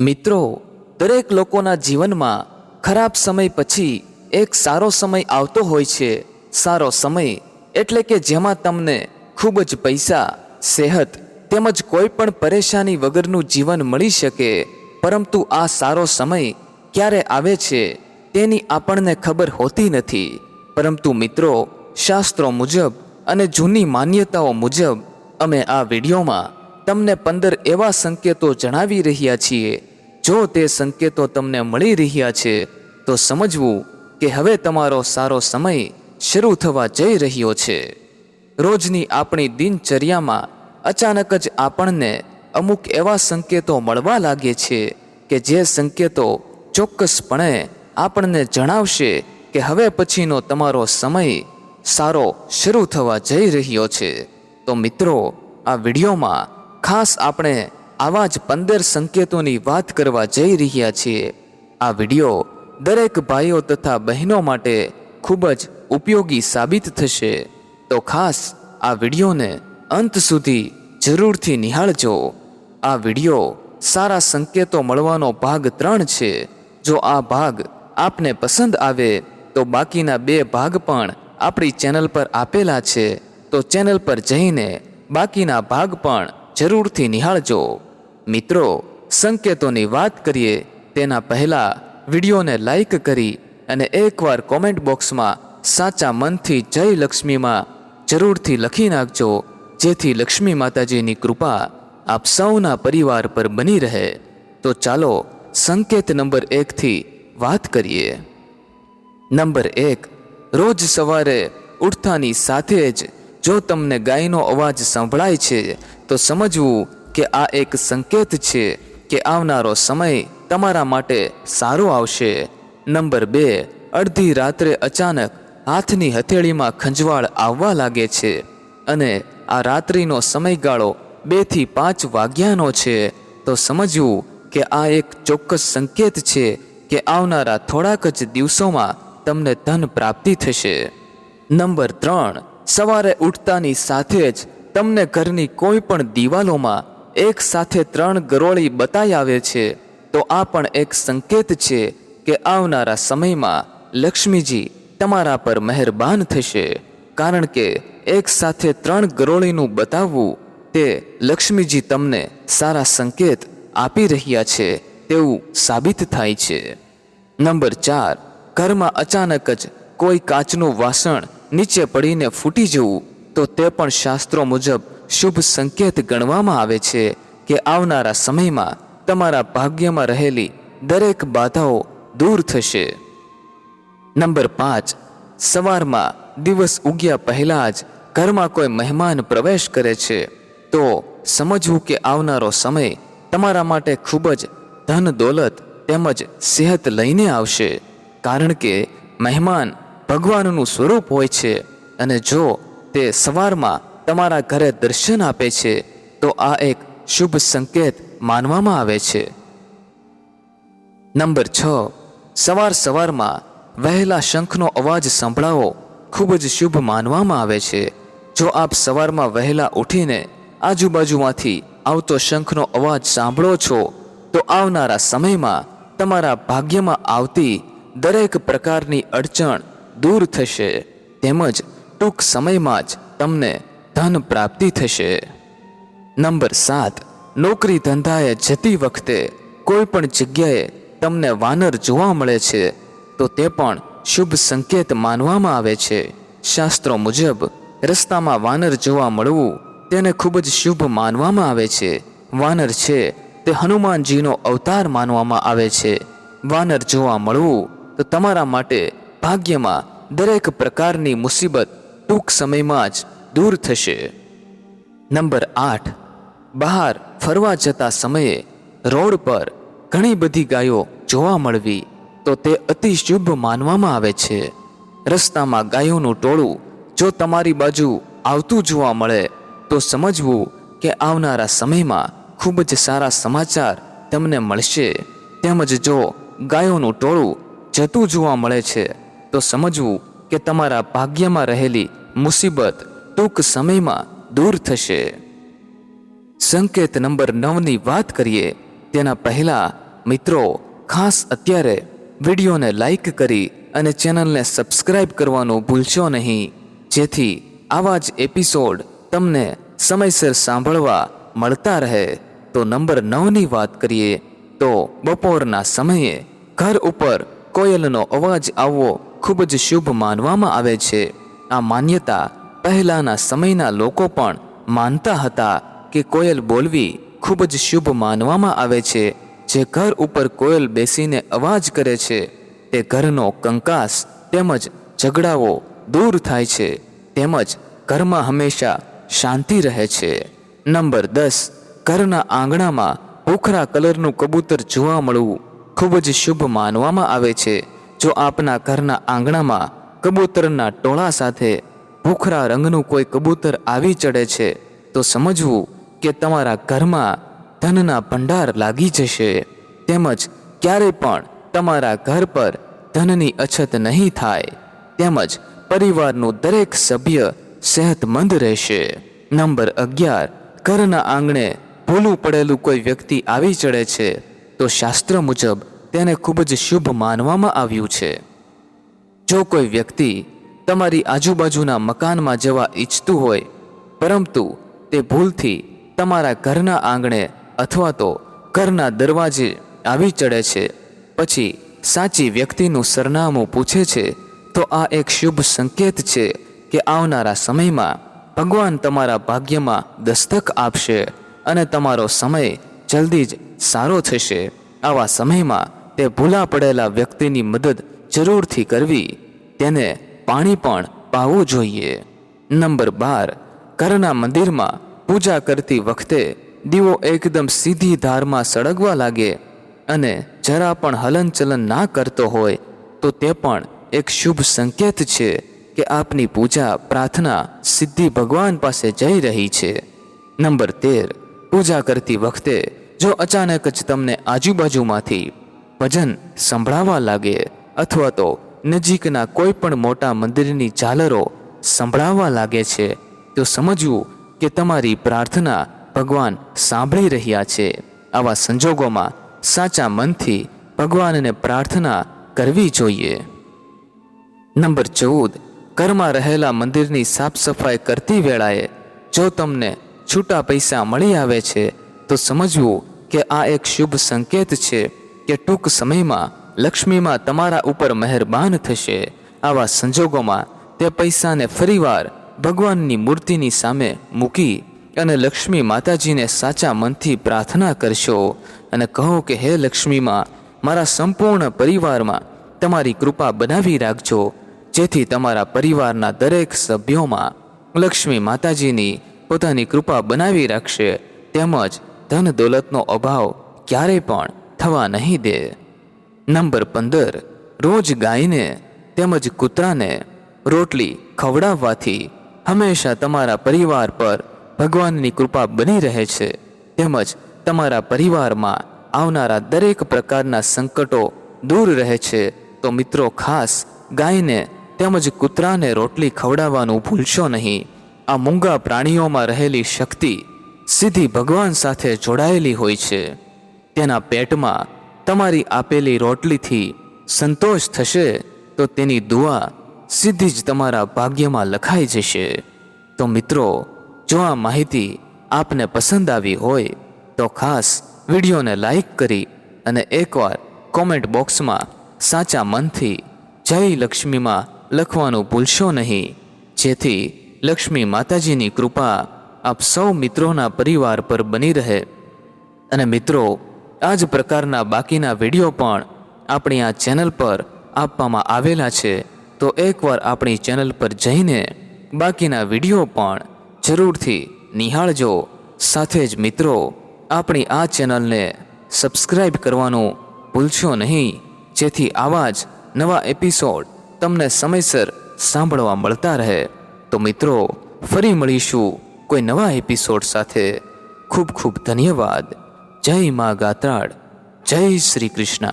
મિત્રો, દરેક લોકોના જીવનમાં ખરાબ સમય પછી એક સારો સમય આવતો હોય છે. સારો સમય એટલે કે જેમાં તમને ખૂબ જ પૈસા, સેહત તેમજ કોઈ પણ પરેશાની વગરનું જીવન મળી શકે. પરંતુ આ સારો સમય ક્યારે આવે છે તેની આપણને ખબર હોતી નથી. પરંતુ મિત્રો, શાસ્ત્રો મુજબ અને જૂની માન્યતાઓ મુજબ અમે આ વિડીયોમાં તમને પંદર એવા સંકેતો જણાવી રહ્યા છીએ જો તે સંકેતો તમને મળી રહ્યા છે, તો સમજવું કે હવે તમારો સારો સમય શરૂ થવા જઈ રહ્યો છે. રોજની આપણી દિનચર્યામાં અચાનક જ આપણને અમુક એવા સંકેતો મળવા લાગે છે કે જે સંકેતો ચોક્કસપણે આપણને જણાવશે કે હવે પછીનો તમારો સમય સારો શરૂ થવા જઈ રહ્યો છે. તો મિત્રો, આ વિડીયોમાં ખાસ આપણે આવા જ પંદર સંકેતોની વાત કરવા જઈ રહ્યા છીએ. આ વીડિયો દરેક ભાઈઓ તથા બહેનો માટે ખૂબ જ ઉપયોગી સાબિત થશે. તો ખાસ આ વિડીયોને અંત સુધી જરૂરથી નિહાળજો. આ વીડિયો સારા સંકેતો મળવાનો ભાગ ત્રણ છે. જો આ ભાગ આપને પસંદ આવે, તો બાકીના બે ભાગ પણ આપણી ચેનલ પર આપેલા છે. તો ચેનલ પર જઈને બાકીના ભાગ પણ જરૂરથી નિહાળજો. મિત્રો, સંકેતોની વાત કરીએ, તેના પહેલાં વિડીયોને લાઈક કરી અને એકવાર કોમેન્ટ બોક્સમાં સાચા મનથી જય લક્ષ્મીમાં જરૂરથી લખી નાખજો, જેથી લક્ષ્મી માતાજીની કૃપા આપ સૌના પરિવાર પર બની રહે. તો ચાલો, સંકેત નંબર એકથી વાત કરીએ. નંબર એક, રોજ સવારે ઉઠતાની સાથે જ જો તમને ગાયનો અવાજ સંભળાય છે, તો સમજવું કે આ એક સંકેત છે કે આવનારો સમય તમારા માટે સારો આવશે. નંબર બે, અડધી રાત્રે અચાનક હાથની હથેળીમાં ખંજવાળ આવવા લાગે છે અને આ રાત્રિનો સમયગાળો બેથી પાંચ વાગ્યાનો છે. તો સમજવું કે આ એક ચોક્કસ સંકેત છે કે આવનારા થોડાક જ દિવસોમાં તમને ધન પ્રાપ્તિ થશે. નંબર ત્રણ, સવારે ઉઠતાની સાથે જ તમને ઘરની કોઈ પણ દિવાલોમાં એક સાથે ત્રણ ગરોળી બતાવી આવે છે, તો આ પણ એક સંકેત છે કે આવનારા સમયમાં લક્ષ્મીજી તમારા પર મહેરબાન થશે. કારણ કે એક સાથે ત્રણ ગરોળીનું બતાવવું, તે લક્ષ્મીજી તમને સારા સંકેત આપી રહ્યા છે તેવું સાબિત થાય છે. નંબર ચાર, ઘરમાં અચાનક જ કોઈ કાચનું વાસણ નીચે પડીને ફૂટી જવું, તો તે પણ શાસ્ત્રો મુજબ શુભ સંકેત ગણવામાં આવે છે કે આવનારા સમયમાં તમારા ભાગ્યમાં રહેલી દરેક બાધાઓ દૂર થશે. નંબર પાંચ, સવારમાં દિવસ ઉગ્યા પહેલાં જ ઘરમાં કોઈ મહેમાન પ્રવેશ કરે છે. તો સમજવું કે આવનારો સમય તમારા માટે ખૂબ જ ધન દોલત તેમજ સેહત લઈને આવશે. કારણ કે મહેમાન ભગવાનનું સ્વરૂપ હોય છે અને જો તે સવારમાં તમારા ઘરે દર્શન આપે છે, તો આ એક શુભ સંકેત માનવામાં આવે છે. નંબર છ. સવાર સવારમાં વહેલા શંખનો અવાજ સંભળાવો ખૂબ જ શુભ માનવામાં આવે છે. જો આપ સવારમાં વહેલા ઉઠીને આજુબાજુમાંથી આવતો શંખનો અવાજ સાંભળો છો, તો આવનારા સમયમાં તમારા ભાગ્યમાં આવતી દરેક પ્રકારની અડચણ દૂર થશે. તેમજ ટૂંક સમયમાં જ તમને ધન પ્રાપ્તિ થશે. નંબર સાત, નોકરી ધંધાએ જતી વખતે કોઈ પણ જગ્યાએ તમને વાનર જોવા મળે છે, તો તે પણ શુભ સંકેત માનવામાં આવે છે. શાસ્ત્રો મુજબ, રસ્તામાં વાનર જોવા મળવું તેને ખૂબ જ શુભ માનવામાં આવે છે. વાનર છે, તે હનુમાનજીનો અવતાર માનવામાં આવે છે. વાનર જોવા મળવું, તો તમારા માટે ભાગ્યમાં દરેક પ્રકારની મુસીબત ટૂંક સમયમાં જ દૂર થશે. નંબર આઠ. બહાર ફરવા જતા સમયે રોડ પર ઘણી બધી ગાયો જોવા મળવી તો તે અતિ શુભ માનવામાં આવે છે. રસ્તામાં ગાયોનું ટોળું જો તમારી બાજુ આવતું જોવા મળે તો સમજવું કે આવનારા સમયમાં ખૂબ જ સારા સમાચાર તમને મળશે. તેમજ જો ગાયોનું ટોળું જતું જોવા મળે છે તો સમજવું કે તમારા ભાગ્યમાં રહેલી મુસીબત ટૂંક સમયમાં દૂર થશે. સંકેત નંબર નવની વાત કરીએ, તેના પહેલા મિત્રો, ખાસ અત્યારે વિડીયોને લાઈક કરી અને ચેનલને સબસ્ક્રાઇબ કરવાનું ભૂલશો નહીં. જેથી આવા જ એપિસોડ તમને સમયસર સાંભળવા મળતા રહે. તો નંબર નવની વાત કરીએ, તો બપોરના સમયે ઘર ઉપર કોયલનો અવાજ આવવો ખૂબ જ શુભ માનવામાં આવે છે. આ માન્યતા પહેલાંના સમયના લોકો પણ માનતા હતા કે કોયલ બોલવી ખૂબ જ શુભ માનવામાં આવે છે. જે ઘર ઉપર કોયલ બેસીને અવાજ કરે છે, તે ઘરનો કંકાસ તેમજ ઝઘડાઓ દૂર થાય છે, તેમજ ઘરમાં હંમેશા શાંતિ રહે છે. નંબર દસ, ઘરના આંગણામાં ભૂખરા કલરનું કબૂતર જોવા મળવું ખૂબ જ શુભ માનવામાં આવે છે. જો આપના ઘરના આંગણામાં કબૂતરના ટોળા સાથે ભૂખરા રંગનું કોઈ કબૂતર આવી ચડે છે, તો સમજવું કે તમારા ઘરમાં ધનના ભંડાર લાગી જશે. તેમજ ક્યારેય પણ તમારા ઘર પર ધનની અછત નહીં થાય. તેમજ પરિવારનું દરેક સભ્ય સેહતમંદ રહેશે. નંબર અગિયાર, ઘરના આંગણે ભૂલું પડેલું કોઈ વ્યક્તિ આવી ચડે છે, તો શાસ્ત્ર મુજબ તેને ખૂબ જ શુભ માનવામાં આવ્યું છે. જો કોઈ વ્યક્તિ તમારી આજુબાજુના મકાનમાં જવા ઈચ્છતું હોય, પરંતુ તે ભૂલથી તમારા ઘરના આંગણે અથવા તો ઘરના દરવાજે આવી ચડે છે. પછી સાચી વ્યક્તિનું સરનામું પૂછે છે, તો આ એક શુભ સંકેત છે કે આવનારા સમયમાં ભગવાન તમારા ભાગ્યમાં દસ્તક આપશે અને તમારો સમય જલ્દી જ સારો થશે. આવા સમયમાં તે ભૂલા પડેલા વ્યક્તિની મદદ જરૂરથી કરવી, તેને પાણી પણ પાવું જોઈએ. નંબર બાર ઘરના મંદિરમાં પૂજા કરતી વખતે દીવો એકદમ સીધી ધારમાં સળગવા લાગે અને જરા પણ હલનચલન ના કરતો હોય તો તે પણ એક શુભ સંકેત છે કે આપની પૂજા, પ્રાર્થના સિદ્ધિ ભગવાન પાસે જઈ રહી છે. નંબર તેર, પૂજા કરતી વખતે જો અચાનક જ તમને આજુબાજુમાંથી ભજન સંભળાવા લાગે અથવા તો નજીકના કોઈ પણ મોટા મંદિરની ઝાલરો સંભળાવવા લાગે છે, તો સમજવું કે તમારી પ્રાર્થના ભગવાન સાંભળી રહ્યા છે. આવા સંજોગોમાં સાચા મનથી ભગવાનને પ્રાર્થના કરવી જોઈએ. નંબર ચૌદ. ઘરમાં રહેલા મંદિરની સાફ સફાઈ કરતી વેળાએ જો તમને છૂટા પૈસા મળી આવે છે, તો સમજવું કે આ એક શુભ સંકેત છે કે ટૂંક સમયમાં લક્ષ્મીમાં તમારા ઉપર મહેરબાન થશે. આવા સંજોગોમાં તે પૈસાને ફરીવાર ભગવાનની મૂર્તિની સામે મૂકી અને લક્ષ્મી માતાજીને સાચા મનથી પ્રાર્થના કરશો અને કહો કે, હે લક્ષ્મીમાં મારા સંપૂર્ણ પરિવારમાં તમારી કૃપા બનાવી રાખજો, જેથી તમારા પરિવારના દરેક સભ્યોમાં લક્ષ્મી માતાજીની પોતાની કૃપા બનાવી રાખશે. તેમજ ધન દોલતનો અભાવ ક્યારેય પણ થવા નહીં દે. નંબર પંદર. રોજ ગાયને તેમજ કૂતરાને રોટલી ખવડાવવાથી હંમેશા તમારા પરિવાર પર ભગવાનની કૃપા બની રહે છે. તેમજ તમારા પરિવારમાં આવનારા દરેક પ્રકારના સંકટો દૂર રહે છે. તો મિત્રો ખાસ ગાયને તેમજ કૂતરાને રોટલી ખવડાવવાનું ભૂલશો નહીં. આ મૂંગા પ્રાણીઓમાં રહેલી શક્તિ સીધી ભગવાન સાથે જોડાયેલી હોય છે. તેના પેટમાં તમારી આપેલી રોટલીથી સંતોષ થશે, તો તેની દુઆ સીધી જ તમારા ભાગ્યમાં લખાઈ જશે. તો મિત્રો, જો આ માહિતી આપને પસંદ આવી હોય, તો ખાસ વિડીયોને લાઈક કરી અને એકવાર કોમેન્ટ બોક્સમાં સાચા મનથી જય લક્ષ્મીમાં લખવાનું ભૂલશો નહીં. જેથી લક્ષ્મી માતાજીની કૃપા આપ સૌ મિત્રોના પરિવાર પર બની રહે. અને મિત્રો આ જ પ્રકારના બાકીના વીડિયો પણ આપણી આ ચેનલ પર આપવામાં આવેલા છે. તો એકવાર આપણી ચેનલ પર જઈને બાકીના વીડિયો પણ જરૂરથી નિહાળજો. સાથે જ મિત્રો, આપણી આ ચેનલને સબસ્ક્રાઈબ કરવાનું ભૂલશો નહીં. જેથી આવા જ નવા એપિસોડ તમને સમયસર સાંભળવા મળતા રહે. તો મિત્રો, ફરી મળીશું કોઈ નવા એપિસોડ સાથે. ખૂબ ખૂબ ધન્યવાદ. જય મા ગાત્રાળ જય શ્રી કૃષ્ણ.